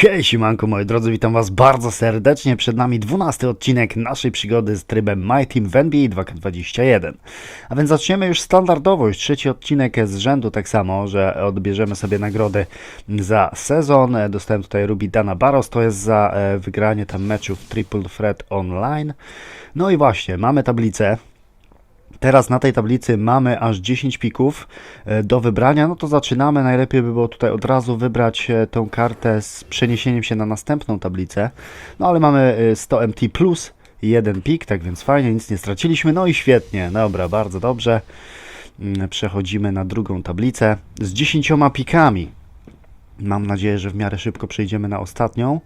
Hej, siemanko moi drodzy, witam was bardzo serdecznie. Przed nami 12 odcinek naszej przygody z trybem My Team w NBA 2K21. A więc zaczniemy już standardowo, już trzeci odcinek z rzędu tak samo, że odbierzemy sobie nagrody za sezon. Dostałem tutaj Ruby Dana Barros, to jest za e, wygranie tam meczów Triple Threat Online. No i właśnie, mamy tablicę. Teraz na tej tablicy mamy aż 10 pików e, do wybrania, no to zaczynamy. Najlepiej by było tutaj od razu wybrać e, tą kartę z przeniesieniem się na następną tablicę. No ale mamy e, 100 MT plus jeden pik, tak więc fajnie, nic nie straciliśmy. No i świetnie, dobra, bardzo dobrze. Mm, Przechodzimy na drugą tablicę z 10 pikami. Mam nadzieję, że w miarę szybko przejdziemy na ostatnią.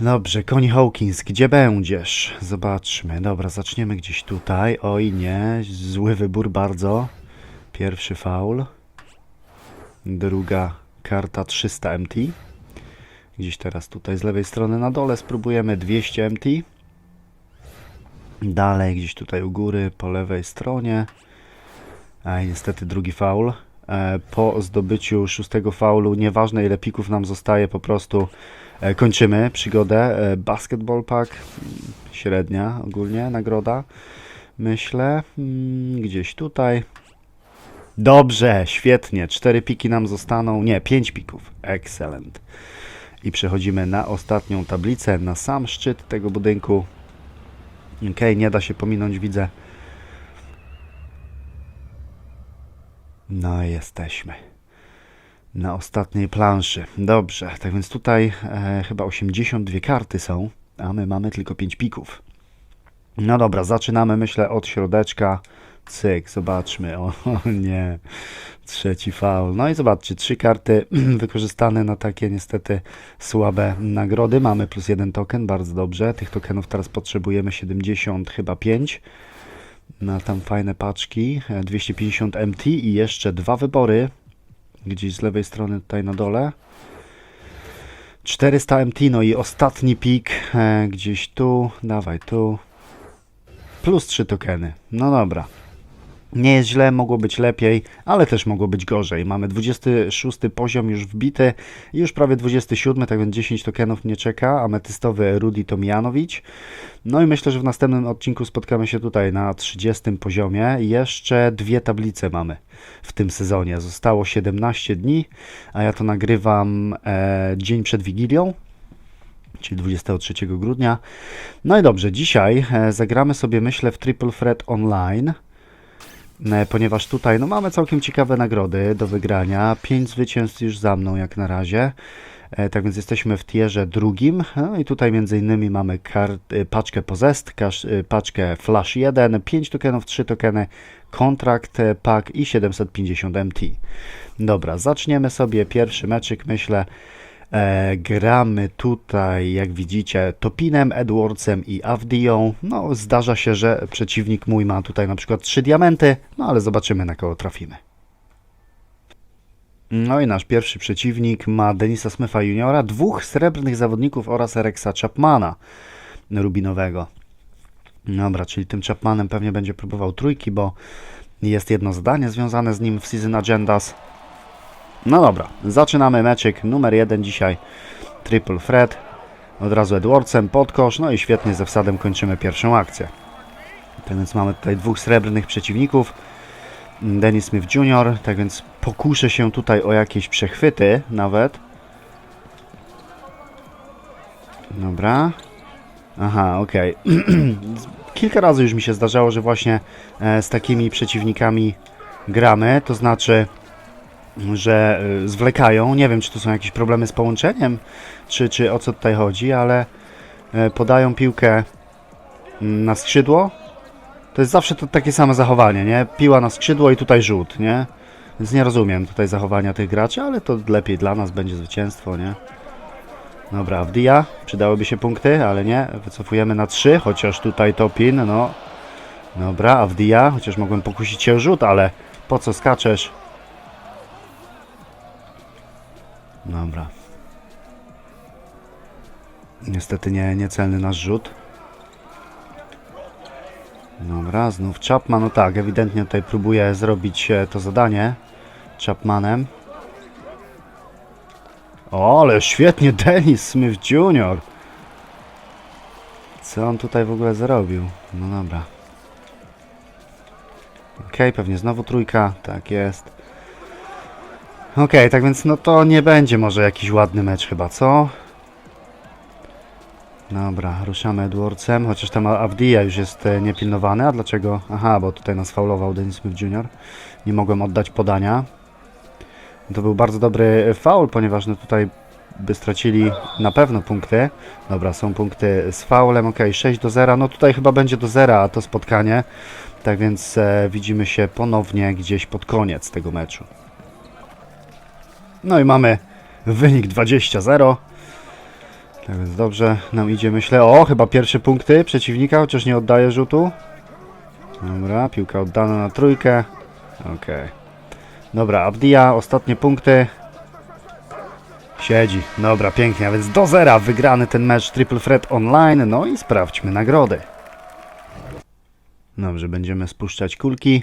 Dobrze, Connie Hawkins, gdzie będziesz? Zobaczmy. Dobra, zaczniemy gdzieś tutaj. Oj nie, zły wybór bardzo. Pierwszy faul. Druga karta 300 MT. Gdzieś teraz tutaj z lewej strony na dole spróbujemy 200 MT. Dalej gdzieś tutaj u góry po lewej stronie. A niestety drugi faul. E, Po zdobyciu szóstego faulu, nieważne ile pików nam zostaje, po prostu Kończymy przygodę. E, Basketball Pack, średnia ogólnie nagroda, myślę. Mm, Gdzieś tutaj. Dobrze, świetnie. Cztery piki nam zostaną. Nie, pięć pików. Excellent. I przechodzimy na ostatnią tablicę, na sam szczyt tego budynku. Ok, nie da się pominąć, widzę. No jesteśmy na ostatniej planszy. Dobrze, tak więc tutaj e, chyba 82 karty są, a my mamy tylko 5 pików. No dobra, zaczynamy myślę od środeczka. Cyk, zobaczmy. O, o nie, trzeci faul. No i zobaczcie, trzy karty wykorzystane na takie niestety słabe nagrody. Mamy plus jeden token, bardzo dobrze. Tych tokenów teraz potrzebujemy 70, chyba 5 na tam fajne paczki. E, 250 MT i jeszcze dwa wybory gdzieś z lewej strony tutaj na dole. 400 MT, no i ostatni pik e, gdzieś tu, dawaj tu. Plus 3 tokeny. No dobra. Nie jest źle, mogło być lepiej, ale też mogło być gorzej. Mamy 26 poziom już wbity, już prawie 27, tak więc 10 tokenów mnie czeka. Ametystowy Rudi Tomjanowicz. No i myślę, że w następnym odcinku spotkamy się tutaj na 30 poziomie. Jeszcze dwie tablice mamy w tym sezonie. Zostało 17 dni, a ja to nagrywam e, dzień przed Wigilią, czyli 23 grudnia. No i dobrze, dzisiaj e, zagramy sobie, myślę, w Triple Threat Online. E, Ponieważ tutaj no, mamy całkiem ciekawe nagrody do wygrania. 5 zwycięstw już za mną jak na razie. E, Tak więc jesteśmy w tierze drugim. No i tutaj między innymi mamy kart, paczkę Possessed, paczkę Flash 1, 5 tokenów, 3 tokeny, kontrakt pack i 750 MT. Dobra, zaczniemy sobie pierwszy meczyk, myślę. E, gramy tutaj, jak widzicie, Topinem, Edwardsem i Avdią. No, zdarza się, że przeciwnik mój ma tutaj na przykład 3 diamenty, no ale zobaczymy na kogo trafimy. No i nasz pierwszy przeciwnik ma Denisa Smitha Juniora, dwóch srebrnych zawodników oraz Erexa Chapmana rubinowego. Dobra, czyli tym Chapmanem pewnie będzie próbował trójki, bo jest jedno zadanie związane z nim w Season Agendas. No dobra, zaczynamy meczyk numer jeden dzisiaj. Triple Threat. Od razu Edwardsem, podkosz, no i świetnie ze wsadem kończymy pierwszą akcję. Tak więc mamy tutaj dwóch srebrnych przeciwników. Dennis Smith Jr., tak więc pokuszę się tutaj o jakieś przechwyty nawet. Dobra. Aha, okej. Kilka razy już mi się zdarzało, że właśnie e, z takimi przeciwnikami gramy, to znaczy że y, zwlekają. Nie wiem, czy to są jakieś problemy z połączeniem, czy, czy o co tutaj chodzi, ale y, podają piłkę mm, na skrzydło. To jest zawsze to takie same zachowanie, nie? Piła na skrzydło i tutaj rzut, nie? Więc nie rozumiem tutaj zachowania tych graczy, ale to lepiej dla nas będzie zwycięstwo, nie? Dobra, Avdia, przydałyby się punkty, ale nie. Wycofujemy na 3, chociaż tutaj Topin, no. Dobra, Avdia, chociaż mogłem pokusić się o rzut, ale po co skaczesz? Dobra. Niestety nie, niecelny nasz rzut. Dobra, znów Chapman. No tak, ewidentnie tutaj próbuje zrobić e, to zadanie Chapmanem. O, ale świetnie Dennis Smith Jr. Co on tutaj w ogóle zrobił? No dobra. Okej, pewnie znowu trójka. Tak jest. Okej, tak więc no to nie będzie może jakiś ładny mecz chyba, co? Dobra, ruszamy Edwardsem, chociaż tam Avdia już jest e, niepilnowany, a dlaczego? Aha, bo tutaj nas faulował Dennis Smith Jr. Nie mogłem oddać podania. To był bardzo dobry faul, ponieważ no tutaj by stracili na pewno punkty. Dobra, są punkty z faulem, ok, 6 do 0. No tutaj chyba będzie do 0 to spotkanie. Tak więc e, widzimy się ponownie gdzieś pod koniec tego meczu. No i mamy wynik 20-0. Tak więc dobrze nam idzie, myślę. O, chyba pierwsze punkty przeciwnika, chociaż nie oddaje rzutu. Dobra, piłka oddana na trójkę. Okej. Dobra, Abdia, ostatnie punkty. Siedzi. Dobra, pięknie, a więc do zera wygrany ten mecz Triple Threat Online. No i sprawdźmy nagrody. Dobrze, będziemy spuszczać kulki.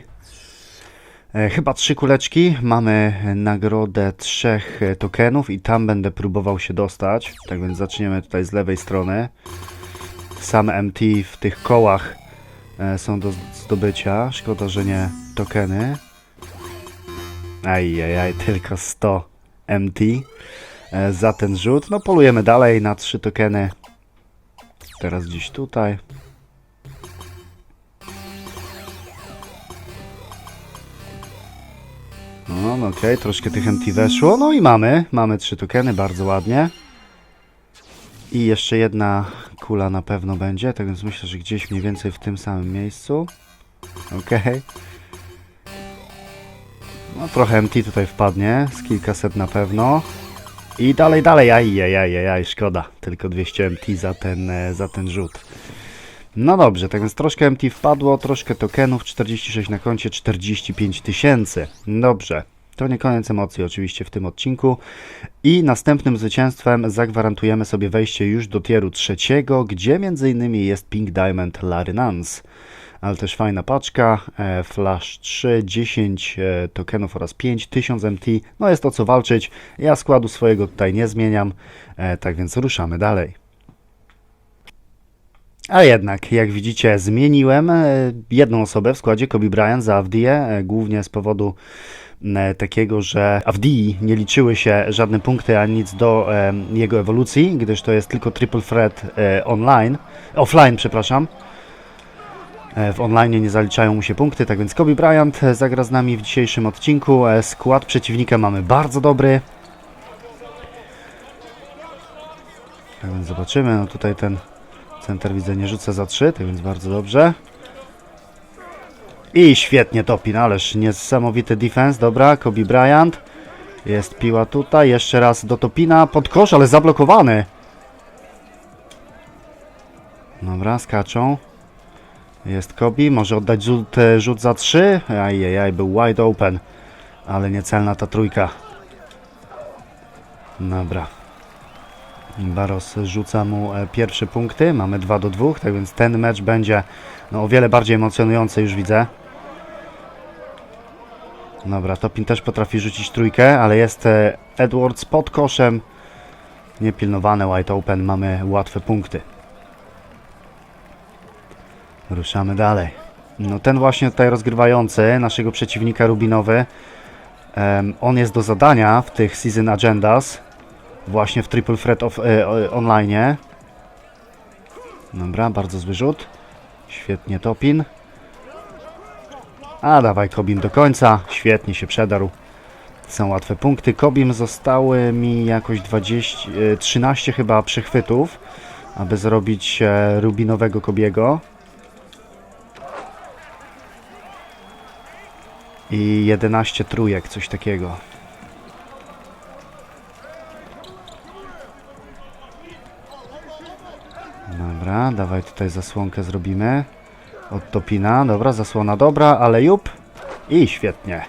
E, chyba trzy kuleczki. Mamy nagrodę trzech e, tokenów i tam będę próbował się dostać. Tak więc zaczniemy tutaj z lewej strony. Same MT w tych kołach e, są do zdobycia. Szkoda, że nie tokeny. Ajajaj, tylko 100 MT za ten rzut. No polujemy dalej na trzy tokeny. Teraz gdzieś tutaj. No, no okej, troszkę tych MT weszło. No i mamy, mamy trzy tokeny, bardzo ładnie. I jeszcze jedna kula na pewno będzie, tak więc myślę, że gdzieś mniej więcej w tym samym miejscu. Okej. No trochę MT tutaj wpadnie, z kilkaset na pewno. I dalej, dalej, aj, aj, aj, aj, aj szkoda. Tylko 200 MT za ten, e, za ten rzut. No dobrze, tak więc troszkę MT wpadło, troszkę tokenów, 46 na koncie, 45 tysięcy. Dobrze. To nie koniec emocji oczywiście w tym odcinku. I następnym zwycięstwem zagwarantujemy sobie wejście już do tieru trzeciego, gdzie m.in. jest Pink Diamond Larry Nance ale też fajna paczka, e, Flash 3, 10 e, tokenów oraz 5, 1000 MT, no jest o co walczyć, ja składu swojego tutaj nie zmieniam, e, tak więc ruszamy dalej. A jednak, jak widzicie, zmieniłem e, jedną osobę w składzie, Kobe Bryant za Avdię, e, głównie z powodu e, takiego, że Avdii nie liczyły się żadne punkty ani nic do jego ewolucji, gdyż to jest tylko triple threat online, offline, przepraszam. W online nie zaliczają mu się punkty, tak więc Kobe Bryant zagra z nami w dzisiejszym odcinku. Skład przeciwnika mamy bardzo dobry. Tak więc zobaczymy. No tutaj ten center widzę nie rzuca za 3, tak więc bardzo dobrze. I świetnie Topin, ależ niesamowity defense. Dobra, Kobe Bryant. Jest piła tutaj, jeszcze raz do Topina, pod kosz, ale zablokowany. Dobra, skaczą. Jest Kobi, może oddać rzut, e, rzut za 3. Ajajaj, był wide open, ale niecelna ta trójka. Dobra. Baros rzuca mu e, pierwsze punkty. Mamy 2 do 2, tak więc ten mecz będzie no, o wiele bardziej emocjonujący, już widzę. Dobra, Topin też potrafi rzucić trójkę, ale jest e, Edwards pod koszem. Niepilnowane wide open, mamy łatwe punkty. Ruszamy dalej. No ten właśnie tutaj rozgrywający naszego przeciwnika Rubinowy, em, on jest do zadania w tych Season Agendas, właśnie w Triple Threat of, e, online. Dobra, bardzo zły rzut. Świetnie Topin. A dawaj Kobim do końca. Świetnie się przedarł. Są łatwe punkty. Kobim zostały mi jakoś 20, e, 13 chyba przechwytów, aby zrobić e, Rubinowego Kobiego. i 11 trójek, coś takiego. Dobra, dawaj tutaj zasłonkę zrobimy. Od Topina, dobra, zasłona dobra, ale jup. I świetnie.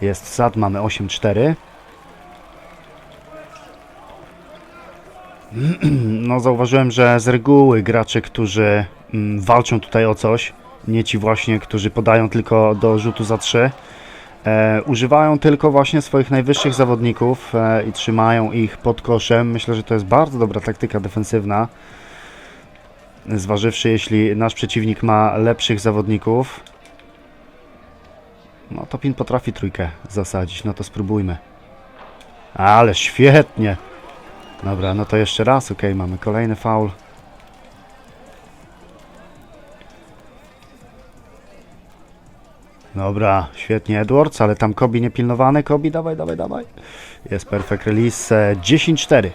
Jest sad, mamy 8-4. No zauważyłem, że z reguły gracze, którzy mm, walczą tutaj o coś, nie ci właśnie, którzy podają tylko do rzutu za 3, E, używają tylko właśnie swoich najwyższych zawodników e, i trzymają ich pod koszem. Myślę, że to jest bardzo dobra taktyka defensywna. Zważywszy, jeśli nasz przeciwnik ma lepszych zawodników. No to Pin potrafi trójkę zasadzić, no to spróbujmy. Ale świetnie! Dobra, no to jeszcze raz, ok, mamy kolejny faul. Dobra, świetnie Edwards, ale tam Kobi niepilnowany. Kobi, dawaj, dawaj, dawaj. Jest perfect release. e, 10-4.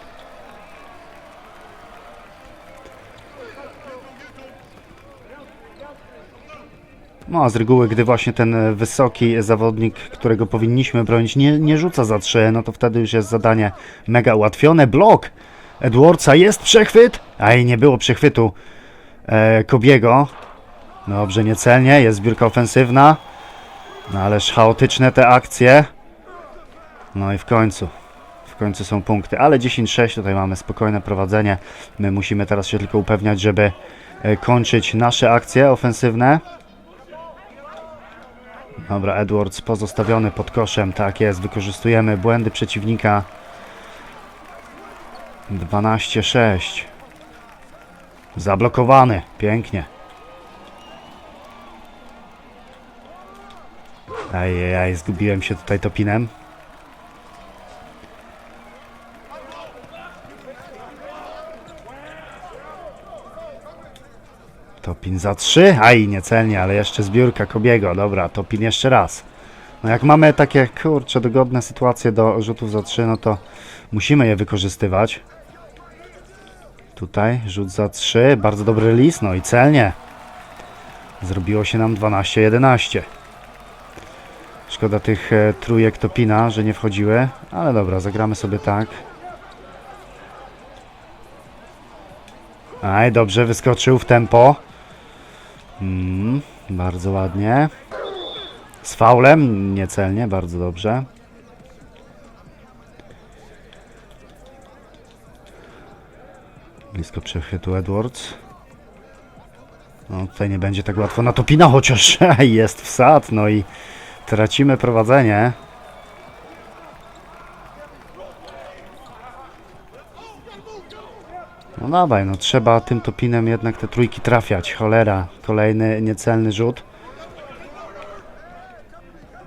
No, a z reguły, gdy właśnie ten e, wysoki zawodnik, którego powinniśmy bronić, nie, nie rzuca za 3, no to wtedy już jest zadanie mega ułatwione. Blok Edwardsa, jest przechwyt! Aj, nie było przechwytu e, Kobiego. Dobrze, niecelnie, jest zbiórka ofensywna. No ależ chaotyczne te akcje. No i w końcu. W końcu są punkty. Ale 10-6 tutaj mamy spokojne prowadzenie. My musimy teraz się tylko upewniać, żeby e, kończyć nasze akcje ofensywne. Dobra, Edwards pozostawiony pod koszem. Tak jest, wykorzystujemy błędy przeciwnika. 12-6. Zablokowany. Pięknie. Ajajaj, zgubiłem się tutaj topinem. Topin za trzy. Aj, niecelnie, ale jeszcze zbiórka Kobiego. Dobra, Topin jeszcze raz. No jak mamy takie, kurczę, dogodne sytuacje do rzutów za trzy, no to musimy je wykorzystywać. Tutaj rzut za trzy, bardzo dobry list, no i celnie. Zrobiło się nam 12-11. Szkoda tych e, trójek Topina, że nie wchodziły, ale dobra, zagramy sobie tak. Aj, dobrze, wyskoczył w tempo. Mm, bardzo ładnie. Z faulem, niecelnie, bardzo dobrze. Blisko przechwytu Edwards. No, tutaj nie będzie tak łatwo na Topina, chociaż jest wsad, no i Tracimy prowadzenie. No dawaj, no trzeba tym topinem jednak te trójki trafiać. Cholera, kolejny niecelny rzut.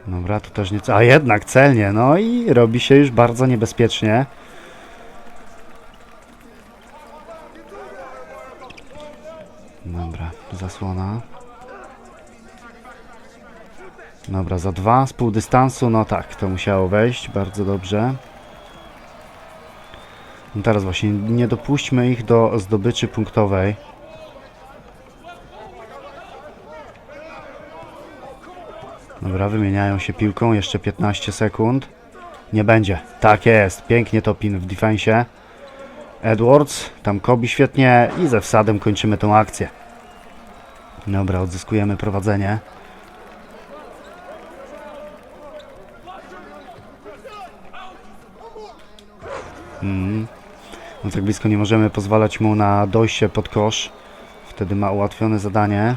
Dobra, tu też nie... A jednak celnie, no i robi się już bardzo niebezpiecznie. Dobra, zasłona. Dobra, za dwa z pół dystansu, no tak, to musiało wejść, bardzo dobrze. No teraz właśnie nie dopuśćmy ich do zdobyczy punktowej. Dobra, wymieniają się piłką, jeszcze 15 sekund. Nie będzie. Tak jest, pięknie Topin w defensie. Edwards, tam Kobi świetnie i ze wsadem kończymy tą akcję. Dobra, odzyskujemy prowadzenie. Mm. No tak blisko nie możemy pozwalać mu na dojście pod kosz. Wtedy ma ułatwione zadanie.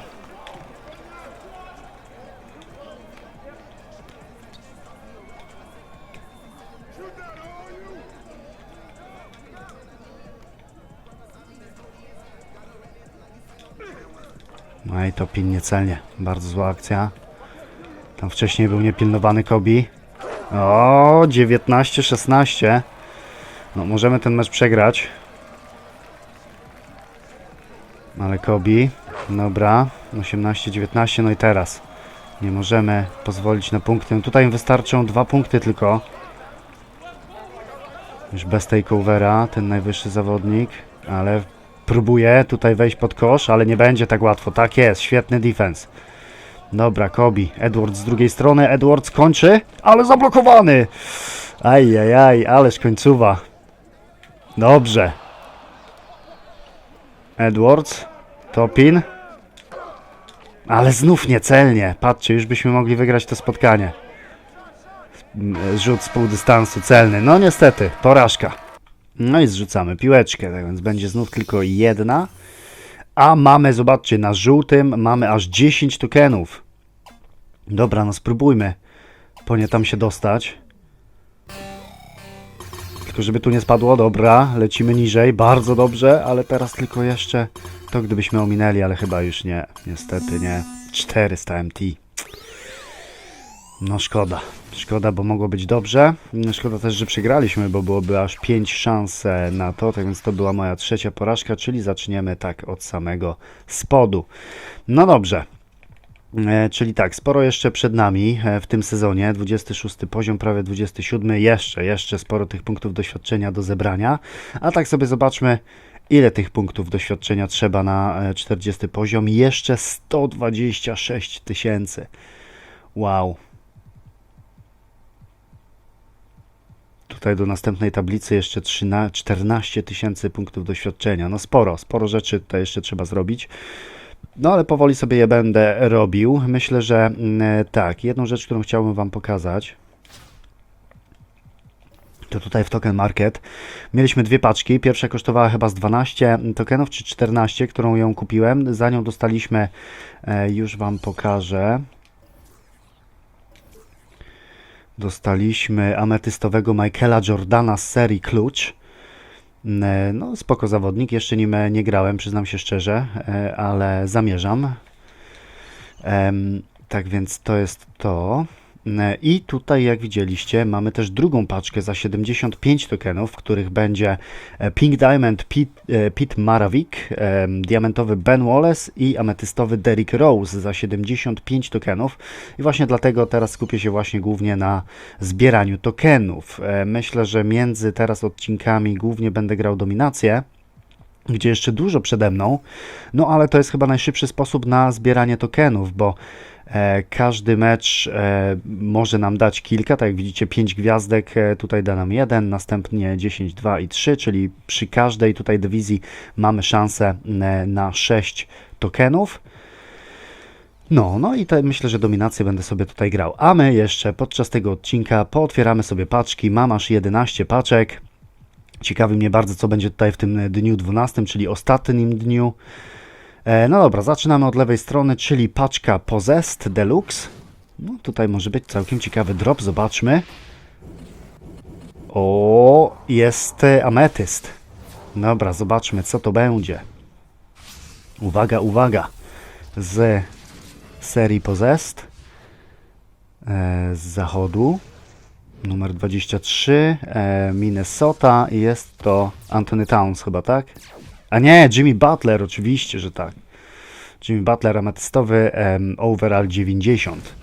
No i to pin niecelnie. Bardzo zła akcja. Tam wcześniej był niepilnowany Kobi. O, 19-16. No, możemy ten mecz przegrać. Ale Kobi, dobra, 18-19, no i teraz nie możemy pozwolić na punkty. No tutaj wystarczą dwa punkty tylko. Już bez takeovera, ten najwyższy zawodnik, ale próbuje tutaj wejść pod kosz, ale nie będzie tak łatwo. Tak jest, świetny defense. Dobra, Kobi, Edwards z drugiej strony, Edwards kończy, ale zablokowany. Ajajaj, ależ końcowa. Dobrze. Edwards. Topin. Ale znów niecelnie. Patrzcie, już byśmy mogli wygrać to spotkanie. Rzut z pół dystansu celny. No niestety, porażka. No i zrzucamy piłeczkę, tak więc będzie znów tylko jedna. A mamy, zobaczcie, na żółtym mamy aż 10 tokenów. Dobra, no spróbujmy po nie tam się dostać. Tylko żeby tu nie spadło, dobra, lecimy niżej, bardzo dobrze, ale teraz tylko jeszcze to gdybyśmy ominęli, ale chyba już nie, niestety nie. 400 MT. No szkoda, szkoda, bo mogło być dobrze. Szkoda też, że przegraliśmy, bo byłoby aż 5 szans na to, tak więc to była moja trzecia porażka, czyli zaczniemy tak od samego spodu. No dobrze, czyli tak, sporo jeszcze przed nami e, w tym sezonie. 26 poziom, prawie 27. Jeszcze, jeszcze sporo tych punktów doświadczenia do zebrania. A tak sobie zobaczmy, ile tych punktów doświadczenia trzeba na e, 40 poziom. Jeszcze 126 tysięcy. Wow. Tutaj do następnej tablicy jeszcze 13, 14 tysięcy punktów doświadczenia. No sporo, sporo rzeczy tutaj jeszcze trzeba zrobić. No ale powoli sobie je będę robił. Myślę, że mm, tak, jedną rzecz, którą chciałbym Wam pokazać, to tutaj w Token Market mieliśmy dwie paczki. Pierwsza kosztowała chyba z 12 tokenów, czy 14, którą ją kupiłem. Za nią dostaliśmy, e, już Wam pokażę. Dostaliśmy ametystowego Michaela Jordana z serii Klucz. E, No, spoko zawodnik. Jeszcze nim e, nie grałem, przyznam się szczerze, e, ale zamierzam. Tak więc to jest to. E, I tutaj, jak widzieliście, mamy też drugą paczkę za 75 tokenów, w których będzie e, Pink Diamond Pete, e, Pete Maravik, em, diamentowy Ben Wallace i ametystowy Derrick Rose za 75 tokenów. I właśnie dlatego teraz skupię się właśnie głównie na zbieraniu tokenów. E, Myślę, że między teraz odcinkami głównie będę grał dominację gdzie jeszcze dużo przede mną, no ale to jest chyba najszybszy sposób na zbieranie tokenów, bo e, każdy mecz e, może nam dać kilka, tak jak widzicie 5 gwiazdek, e, tutaj da nam jeden, następnie 10, 2 i 3, czyli przy każdej tutaj dywizji mamy szansę e, na 6 tokenów. No, no i te, myślę, że dominację będę sobie tutaj grał. A my jeszcze podczas tego odcinka pootwieramy sobie paczki. Mam aż 11 paczek. Ciekawi mnie bardzo, co będzie tutaj w tym dniu 12, czyli ostatnim dniu. E, no dobra, zaczynamy od lewej strony, czyli paczka Possessed Deluxe. No tutaj może być całkiem ciekawy drop, zobaczmy. O, jest e, ametyst. Dobra, zobaczmy, co to będzie. Uwaga, uwaga. Z serii Possessed. E, z zachodu. Numer 23, e, Minnesota i jest to Anthony Towns chyba, tak? A nie, Jimmy Butler, oczywiście, że tak. Jimmy Butler, ametystowy em, overall 90.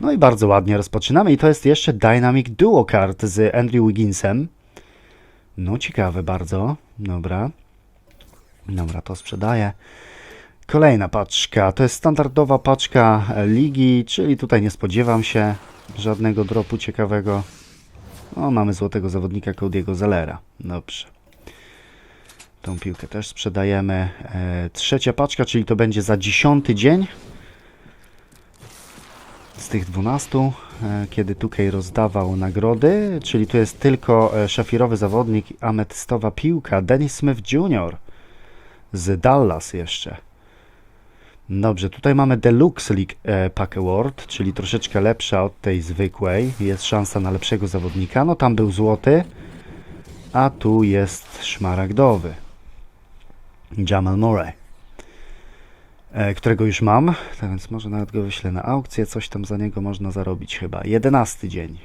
No i bardzo ładnie rozpoczynamy i to jest jeszcze Dynamic Duo Card z Andrew Wigginsem. No ciekawe bardzo, dobra. Dobra, to sprzedaję. Kolejna paczka, to jest standardowa paczka e, ligi, czyli tutaj nie spodziewam się żadnego dropu ciekawego. O, mamy złotego zawodnika Cody'ego Zellera. Dobrze. Tą piłkę też sprzedajemy. E, trzecia paczka, czyli to będzie za dziesiąty dzień z tych 12, e, kiedy Tukej rozdawał nagrody, czyli tu jest tylko e, szafirowy zawodnik, ametystowa piłka, Dennis Smith Jr. z Dallas jeszcze. Dobrze, tutaj mamy Deluxe League Pack Award, czyli troszeczkę lepsza od tej zwykłej. Jest szansa na lepszego zawodnika. No tam był złoty, a tu jest szmaragdowy. Jamal Murray, e, którego już mam, tak więc może nawet go wyślę na aukcję. Coś tam za niego można zarobić chyba. Jedenasty dzień.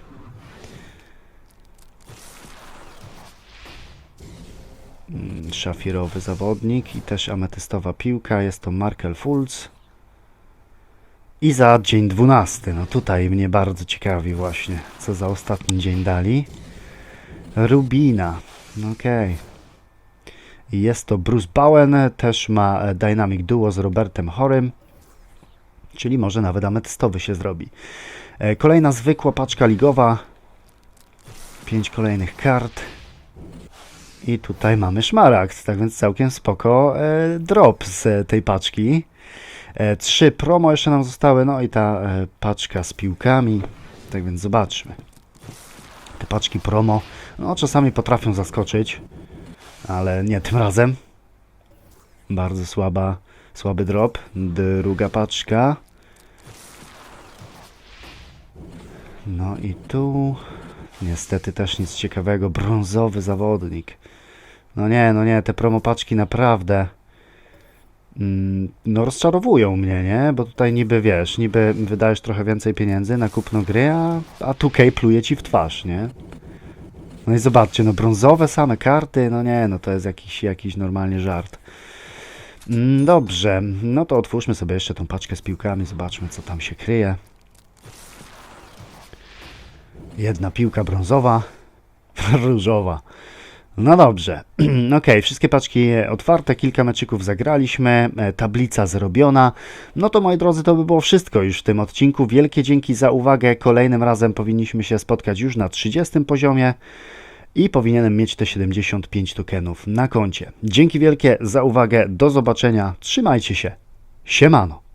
Mm, szafirowy zawodnik i też ametystowa piłka. Jest to Markel Fultz. I za dzień 12. No tutaj mnie bardzo ciekawi właśnie, co za ostatni dzień dali. Rubina. No Okej. I Jest to Bruce Bowen, też ma e, Dynamic Duo z Robertem Horym. Czyli może nawet ametystowy się zrobi. E, Kolejna zwykła paczka ligowa. Pięć kolejnych kart. I tutaj mamy szmaragd, tak więc całkiem spoko e, drop z tej paczki. Trzy promo jeszcze nam zostały, no i ta paczka z piłkami. Tak więc zobaczmy. Te paczki promo, no czasami potrafią zaskoczyć, ale nie tym razem. Bardzo słaba, słaby drop. Druga paczka. No i tu niestety też nic ciekawego. Brązowy zawodnik. No nie, no nie, te promopaczki naprawdę mm, no rozczarowują mnie, nie? Bo tutaj niby wiesz, niby wydajesz trochę więcej pieniędzy na kupno gry, a, a 2K pluje ci w twarz, nie? No i zobaczcie, no brązowe same karty, no nie, no to jest jakiś, jakiś normalnie żart. Mm, Dobrze, no to otwórzmy sobie jeszcze tą paczkę z piłkami, zobaczmy co tam się kryje. Jedna piłka brązowa, różowa. No dobrze, okej, wszystkie paczki otwarte, kilka meczyków zagraliśmy, e, tablica zrobiona. No to moi drodzy, to by było wszystko już w tym odcinku. Wielkie dzięki za uwagę. Kolejnym razem powinniśmy się spotkać już na 30 poziomie i powinienem mieć te 75 tokenów na koncie. Dzięki wielkie za uwagę, do zobaczenia, trzymajcie się, siemano.